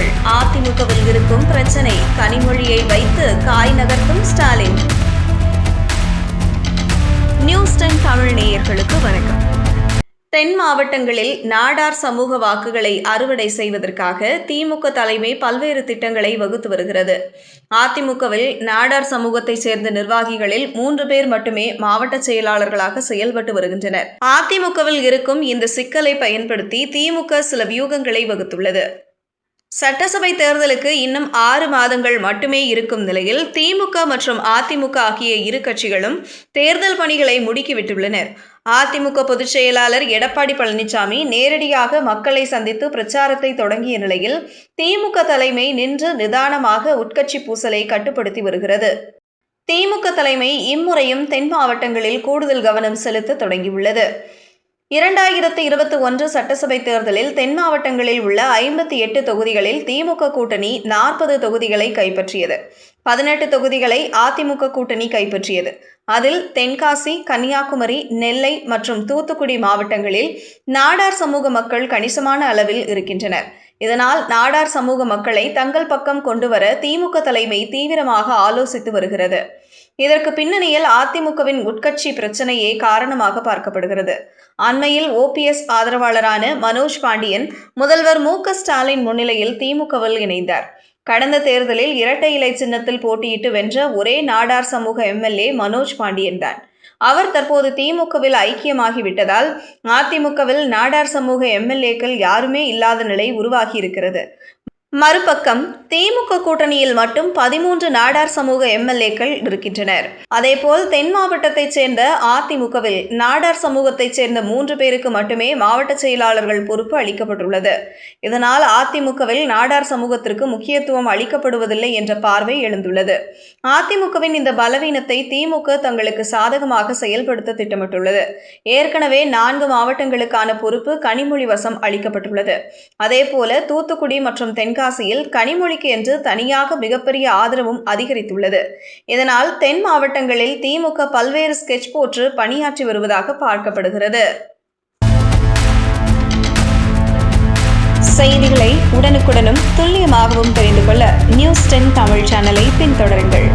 எம்பிக்கள் அதிமுகவில் இருக்கும் பிரச்சனை. கனிமொழியை வைத்து காய் நகர்த்தும் ஸ்டாலின். நியூஸ் டைம் தமிழ் நேயர்களுக்கு வணக்கம். தென் மாவட்டங்களில் நாடார் சமூக வாக்குகளை அறுவடை செய்வதற்காக திமுக தலைமை பல்வேறு திட்டங்களை வகுத்து வருகிறது. அதிமுகவில் நாடார் சமூகத்தைச் சேர்ந்த நிர்வாகிகளில் மூன்று பேர் மட்டுமே மாவட்ட செயலாளர்களாக செயல்பட்டு வருகின்றனர். அதிமுகவில் இருக்கும் இந்த சிக்கலை பயன்படுத்தி திமுக சில வியூகங்களை வகுத்துள்ளது. சட்டசபை தேர்தலுக்கு இன்னும் ஆறு மாதங்கள் மட்டுமே இருக்கும் நிலையில் திமுக மற்றும் அதிமுக ஆகிய இரு கட்சிகளும் தேர்தல் பணிகளை முடுக்கிவிட்டுள்ளனர். அதிமுக பொதுச் செயலாளர் எடப்பாடி பழனிசாமி நேரடியாக மக்களை சந்தித்து பிரச்சாரத்தை தொடங்கிய நிலையில் திமுக தலைமை நின்று நிதானமாக உட்கட்சி பூசலை கட்டுப்படுத்தி வருகிறது. திமுக தலைமை இம்முறையும் தென் மாவட்டங்களில் கூடுதல் கவனம் செலுத்த தொடங்கியுள்ளது. இரண்டாயிரத்து இருபத்தி ஒன்று சட்டசபை தேர்தலில் தென் மாவட்டங்களில் உள்ள ஐம்பத்தி எட்டு தொகுதிகளில் திமுக கூட்டணி நாற்பது தொகுதிகளை கைப்பற்றியது. பதினெட்டு தொகுதிகளை அதிமுக கூட்டணி கைப்பற்றியது. அதில் தென்காசி கன்னியாகுமரி நெல்லை மற்றும் தூத்துக்குடி மாவட்டங்களில் நாடார் சமூக மக்கள் கணிசமான அளவில் இருக்கின்றனர். இதனால் நாடார் சமூக மக்களை தங்கள் பக்கம் கொண்டுவர திமுக தலைமை தீவிரமாக ஆலோசித்து வருகிறது. இதற்கு பின்னணியில் அதிமுகவின் உட்கட்சி பிரச்சனையே காரணமாக பார்க்கப்படுகிறது. அண்மையில் ஓபிஎஸ் ஆதரவாளரான மனோஜ் பாண்டியன் முதல்வர் மு ஸ்டாலின் முன்னிலையில் திமுகவில் இணைந்தார். கடந்த தேர்தலில் இரட்டை இலை சின்னத்தில் போட்டியிட்டு வென்ற ஒரே நாடார் சமூக எம்எல்ஏ மனோஜ் பாண்டியன் தான். அவர் தற்போது திமுகவில் ஐக்கியமாகிவிட்டதால் அதிமுகவில் நாடார் சமூக எம்எல்ஏக்கள் யாருமே இல்லாத நிலை உருவாகியிருக்கிறது. மறுபக்கம் திமுக கூட்டணியில் மட்டும் பதிமூன்று நாடார் சமூக எம்எல்ஏக்கள் இருக்கின்றனர். அதேபோல் தென் மாவட்டத்தைச் சேர்ந்த அதிமுகவில் நாடார் சமூகத்தைச் சேர்ந்த மூன்று பேருக்கு மட்டுமே மாவட்ட செயலாளர்கள் பொறுப்பு அளிக்கப்பட்டுள்ளது. இதனால் அதிமுகவில் நாடார் சமூகத்திற்கு முக்கியத்துவம் அளிக்கப்படுவதில்லை என்ற பார்வை எழுந்துள்ளது. அதிமுகவின் இந்த பலவீனத்தை திமுக தங்களுக்கு சாதகமாக செயல்படுத்த திட்டமிட்டுள்ளது. ஏற்கனவே நான்கு மாவட்டங்களுக்கான பொறுப்பு கனிமொழி வசம் அளிக்கப்பட்டுள்ளது. அதேபோல தூத்துக்குடி மற்றும் தென்காசி தென்காசியில் கனிமொழிக்கு என்று தனியாக மிகப்பெரிய ஆதரவும் அதிகரித்துள்ளது. இதனால் தென் மாவட்டங்களில் திமுக பல்வேறு ஸ்கெட்ச் போட்டு பணியாற்றி வருவதாக பார்க்கப்படுகிறது. செய்திகளை உடனுக்குடனும் துல்லியமாகவும் தெரிந்து கொள்ள நியூஸ் டென் தமிழ் சேனலை பின்தொடருங்கள்.